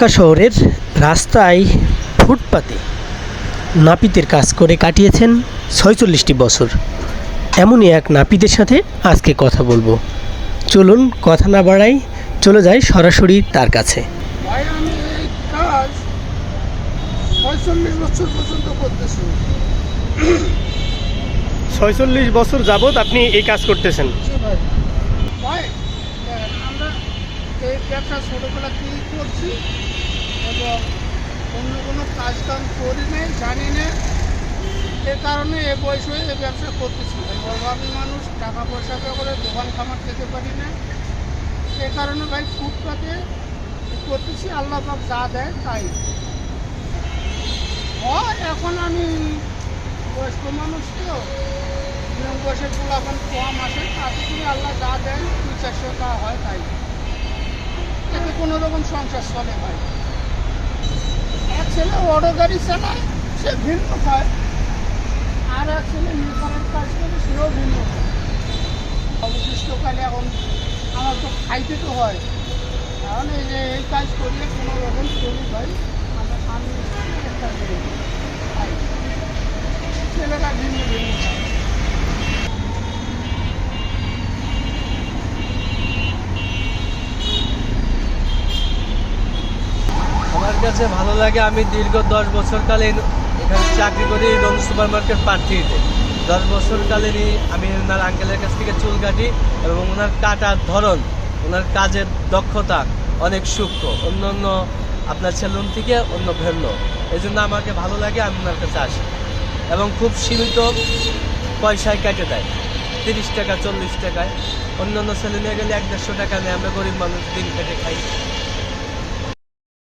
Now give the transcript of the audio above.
ঢাকা শহরের রাস্তায় ফুটপাতে নাপিতের কাজ করে কাটিয়েছেন ছয়চল্লিশটি বছর। এমনই এক নাপিতের সাথে আজকে কথা বলব। চলুন কথা না বাড়াই চলে যাই সরাসরি তার কাছে। ছয়চল্লিশ বছর যাবৎ আপনি এই কাজ করতেছেন। আমরা ব্যবসা ছোটোবেলা থেকেই করছি। এবং অন্য কোনো কাজ কাম করি নাই, জানি না। এ কারণে এ বয়স হয়ে এই ব্যবসা করতেছি অভাবী মানুষ, টাকা পয়সা করে দোকান খামার খেতে পারি না। সে কারণে ভাই ফুটপাতে করতেছি, আল্লাহ পাক যা দেয় তাই। হয় এখন আমি বয়স্ক মানুষ তো বয়সের ফুল এখন কম আসে, তাতে করে আল্লাহ যা দেয়, দুই চারশো টাকা হয় তাই। এতে কোনো রকম সংসার চলে ভাই। ছেলে অটো গাড়ি চালায়, সে ভিন্ন হয়। আর এক ছেলে নির্মাণের কাজ করে, সেও ভিন্ন হয়। অবশিষ্টকালে এখন আমার তো খাইতে তো হয়। কারণ এই যে এই কাজ করলে কোনো রকম চলি হয় আমরা একটা ছেলেরা ভিন্ন ভিন্ন খায় আমার কাছে ভালো লাগে, আমি দীর্ঘ দশ বছর কালে এখানে চাকরি করি রং সুপার মার্কেট প্রার্থীতে। দশ বছর কালেরই আমি ওনার আঙ্কেলের কাছ থেকে চুল কাটি এবং ওনার কাটার ধরন, ওনার কাজের দক্ষতা অনেক সূক্ষ্ম, অন্য অন্য আপনার সেলুন থেকে অন্য ভিন্ন। এই জন্য আমাকে ভালো লাগে, আমি ওনার কাছে আসি। এবং খুব সীমিত পয়সায় কেটে দেয়, তিরিশ টাকা, চল্লিশ টাকায়। অন্য অন্য সেলুনে গেলে এক দেড়শো টাকা নেয়, আমরা গরিব মানুষ দিন কেটে খাই।